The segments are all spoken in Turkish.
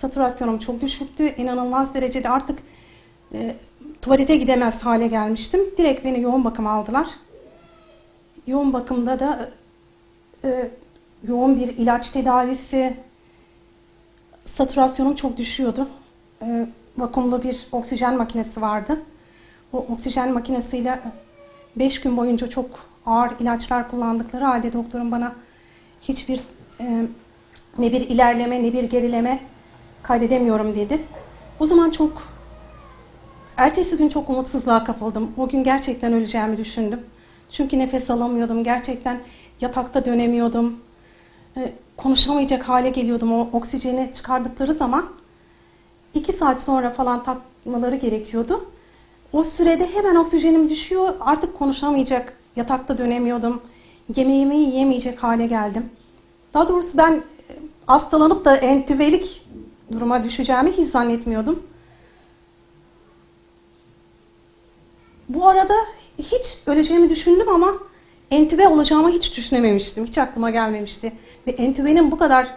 Satürasyonum çok düşüktü. İnanılmaz derecede artık e, tuvalete gidemez hale gelmiştim. Direkt beni yoğun bakıma aldılar. Yoğun bakımda da e, yoğun bir ilaç tedavisi, satürasyonum çok düşüyordu. E, vakumlu bir oksijen makinesi vardı. O oksijen makinesiyle 5 gün boyunca çok ağır ilaçlar kullandıkları halde doktorum bana hiçbir e, ne bir ilerleme ne bir gerileme kaydedemiyorum dedi. O zaman çok ertesi gün çok umutsuzluğa kapıldım. O gün gerçekten öleceğimi düşündüm. Çünkü nefes alamıyordum. Gerçekten yatakta dönemiyordum. E, konuşamayacak hale geliyordum. O oksijeni çıkardıkları zaman iki saat sonra falan takmaları gerekiyordu. O sürede hemen oksijenim düşüyor. Artık konuşamayacak, yatakta dönemiyordum. Yemeğimi yiyemeyecek hale geldim. Daha doğrusu ben e, hastalanıp da entübelik duruma düşeceğimi hiç zannetmiyordum. Bu arada hiç öleceğimi düşündüm ama entübe olacağımı hiç düşünememiştim. Hiç aklıma gelmemişti. Ve entübenin bu kadar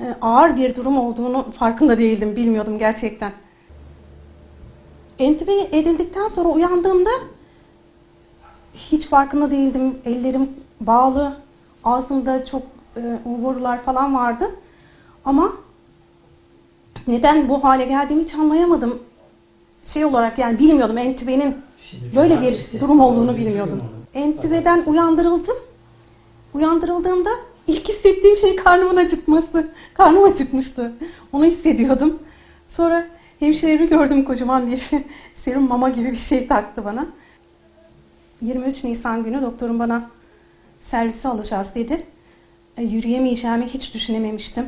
e, ağır bir durum olduğunu farkında değildim. Bilmiyordum gerçekten. Entübe edildikten sonra uyandığımda hiç farkında değildim. Ellerim bağlı, ağzımda çok e, borular falan vardı. Ama neden bu hale geldiğimi hiç anlayamadım. Şey olarak yani bilmiyordum entübenin Şimdi böyle bir durum olduğunu bilmiyordum. mi? Entübeden uyandırıldım. Uyandırıldığımda ilk hissettiğim şey karnımın acıkması. Karnım acıkmıştı. Onu hissediyordum. Sonra hemşiremi gördüm kocaman bir serum mama gibi bir şey taktı bana. 23 Nisan günü doktorum bana servise alacağız dedi. E, Yürüyemeyeceğimi hiç düşünememiştim.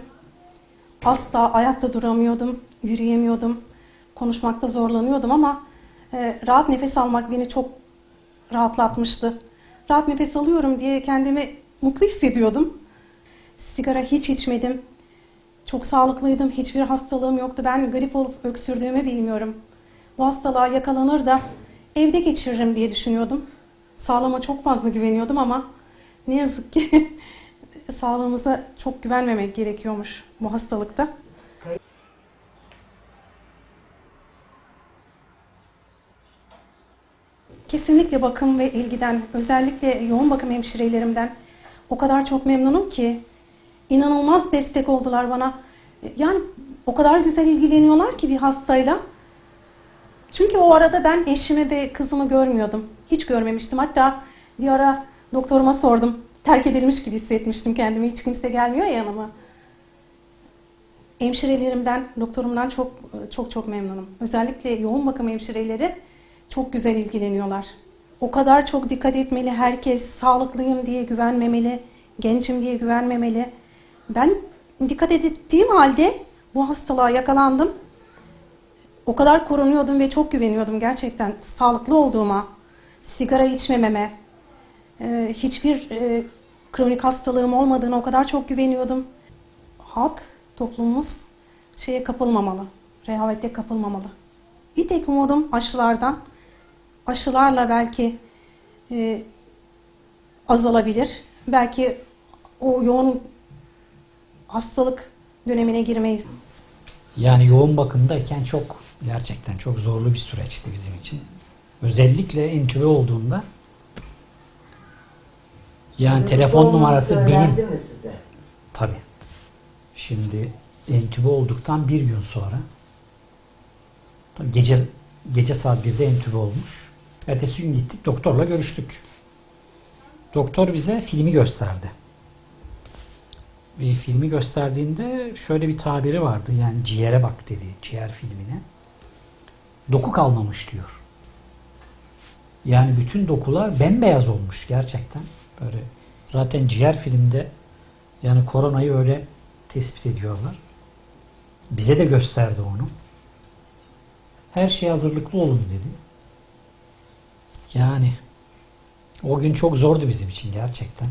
Asla ayakta duramıyordum, yürüyemiyordum. Konuşmakta zorlanıyordum ama e, rahat nefes almak beni çok rahatlatmıştı. Rahat nefes alıyorum diye kendimi mutlu hissediyordum. Sigara hiç içmedim. Çok sağlıklıydım. Hiçbir hastalığım yoktu. Ben grip olup öksürdüğümü bilmiyorum. Bu hastalığa yakalanır da evde geçiririm diye düşünüyordum. Sağlığıma çok fazla güveniyordum ama ne yazık ki sağlığımıza çok güvenmemek gerekiyormuş bu hastalıkta. Kesinlikle bakım ve ilgiden, özellikle yoğun bakım hemşirelerimden o kadar çok memnunum ki inanılmaz destek oldular bana. Yani o kadar güzel ilgileniyorlar ki bir hastayla. Çünkü o arada ben eşimi ve kızımı görmüyordum. Hiç görmemiştim. Hatta bir ara doktoruma sordum. Terk edilmiş gibi hissetmiştim kendimi. Hiç kimse gelmiyor ya yanıma. Hemşirelerimden, doktorumdan çok çok çok memnunum. Özellikle yoğun bakım hemşireleri çok güzel ilgileniyorlar. O kadar çok dikkat etmeli herkes. Sağlıklıyım diye güvenmemeli, gencim diye güvenmemeli. Ben dikkat ettiğim halde bu hastalığa yakalandım. O kadar korunuyordum ve çok güveniyordum gerçekten sağlıklı olduğuma, sigara içmememe, e, hiçbir e, kronik hastalığım olmadığına o kadar çok güveniyordum. Halk, toplumumuz şeye kapılmamalı, rehavete kapılmamalı. Bir tek umudum aşılardan. Aşılarla belki e, azalabilir. Belki o yoğun hastalık dönemine girmeyiz. Yani yoğun bakımdayken çok gerçekten çok zorlu bir süreçti bizim için. Özellikle entübe olduğunda yani telefon numarası benim. mi size? Tabii. Şimdi entübe olduktan bir gün sonra tabii gece gece saat 1'de entübe olmuş. Ertesi gün gittik doktorla görüştük. Doktor bize filmi gösterdi. Ve filmi gösterdiğinde şöyle bir tabiri vardı. Yani ciğere bak dedi. Ciğer filmine. Doku kalmamış diyor. Yani bütün dokular bembeyaz olmuş gerçekten. Böyle zaten ciğer filmde yani koronayı öyle tespit ediyorlar. Bize de gösterdi onu. Her şeye hazırlıklı olun dedi. Yani o gün çok zordu bizim için gerçekten.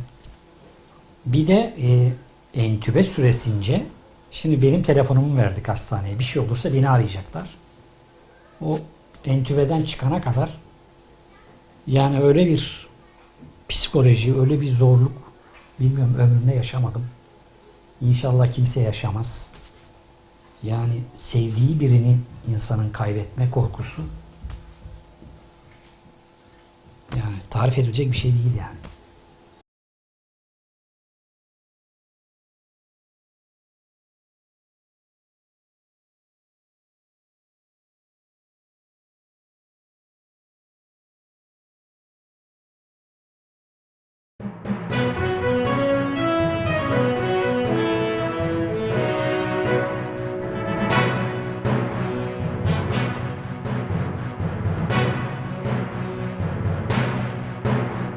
Bir de e, entübe süresince şimdi benim telefonumu verdik hastaneye. Bir şey olursa beni arayacaklar. O entübeden çıkana kadar yani öyle bir psikoloji, öyle bir zorluk bilmiyorum ömrümde yaşamadım. İnşallah kimse yaşamaz. Yani sevdiği birini insanın kaybetme korkusu yani tarif edilecek bir şey değil yani.